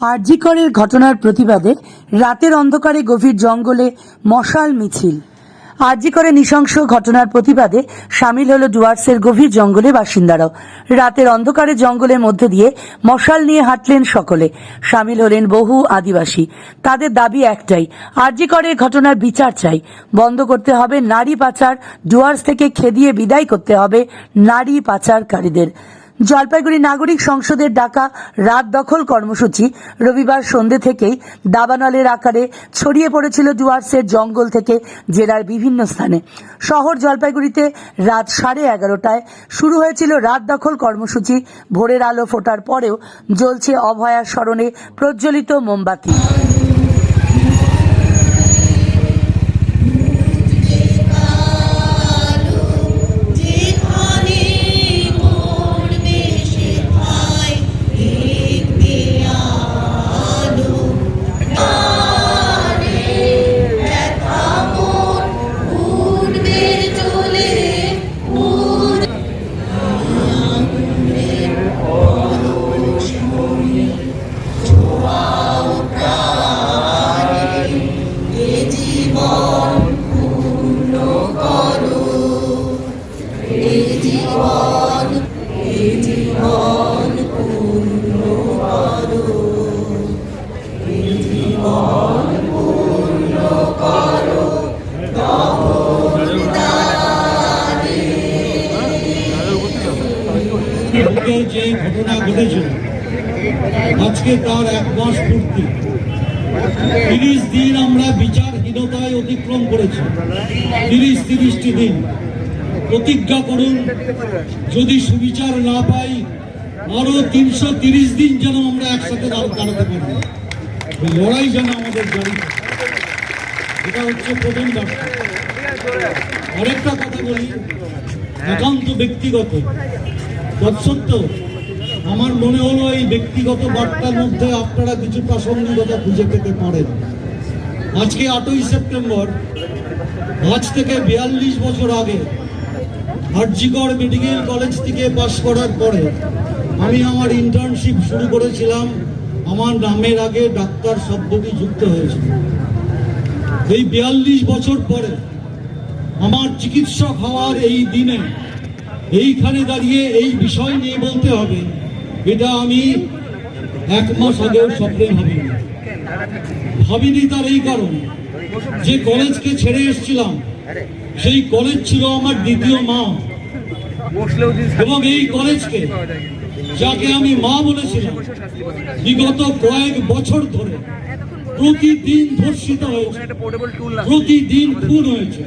আরজিকরের ঘটনার প্রতিবাদে রাতের অন্ধকারে গভীর জঙ্গলে মশাল মিছিল। আরজিকরে নৃশংস ঘটনার প্রতিবাদে সামিল হল ডুয়ার্সের গভীর জঙ্গলে বাসিন্দারাও। রাতের অন্ধকারে জঙ্গলের মধ্যে দিয়ে মশাল নিয়ে হাঁটলেন সকলে। সামিল হলেন বহু আদিবাসী। তাদের দাবি একটাই, আরজিকরের ঘটনার বিচার চাই। বন্ধ করতে হবে নারী পাচার, ডুয়ার্স থেকে খেদিয়ে বিদায় করতে হবে নারী পাচারকারীদের। জলপাইগুড়ি নাগরিক সংসদের ডাকা রাত দখল কর্মসূচি রবিবার সন্ধে থেকেই দাবানলের আকারে ছড়িয়ে পড়েছিল ডুয়ার্সের জঙ্গল থেকে জেলার বিভিন্ন স্থানে। শহর জলপাইগুড়িতে রাত সাড়ে এগারোটায় শুরু হয়েছিল রাত দখল কর্মসূচি। ভোরের আলো ফোটার পরেও জ্বলছে অভয়া স্মরণে প্রজ্বলিত মোমবাতি। জীবন যে ঘটনা ঘটেছিল আজকে তার এক মাস পূর্তি। তিরিশ দিন আমরা বিচারহীনতায় অতিক্রম করেছি। তিরিশ, তিরিশটি দিন। প্রতিজ্ঞা করুন, যদি সুবিচার না পাই, আরও তিনশো তিরিশ দিন যেন আমরা একসাথে দাঁড়- দাঁড়াতে পারি। লড়াই যেন আমাদের এটা হচ্ছে প্রথম বার্তা আরেকটা কথা বলি, একান্ত ব্যক্তিগত। তৎসত্য আমার মনে হলো এই ব্যক্তিগত বার্তার মধ্যে আপনারা কিছু প্রাসঙ্গিকতা খুঁজে পেতে পারেন। আজকে আটই সেপ্টেম্বর, আজ থেকে বিয়াল্লিশ বছর আগে আরজিগড় মেডিকেল কলেজ থেকে পাশ করার পরে আমি আমার ইন্টার্নশিপ শুরু করেছিলাম। আমার নামের আগে ডাক্তার শব্দটি যুক্ত হয়েছিল। এই বিয়াল্লিশ বছর পরে আমার চিকিৎসক হওয়ার এই দিনে এইখানে দাঁড়িয়ে এই বিষয় নিয়ে বলতে হবে, এটা আমি এক মাস আগেও স্বপ্নে ভাবিনি। ভাবিনি তার এই কারণ যে কলেজকে ছেড়ে এসেছিলাম, সেই কলেজ ছিল আমার দ্বিতীয় মা। এবং এই কলেজকে যাকে আমি মা বলেছিলাম বিগত কয়েক বছর ধরে প্রতিদিন ধর্ষিত হয়েছে প্রতিদিন খুন হয়েছে।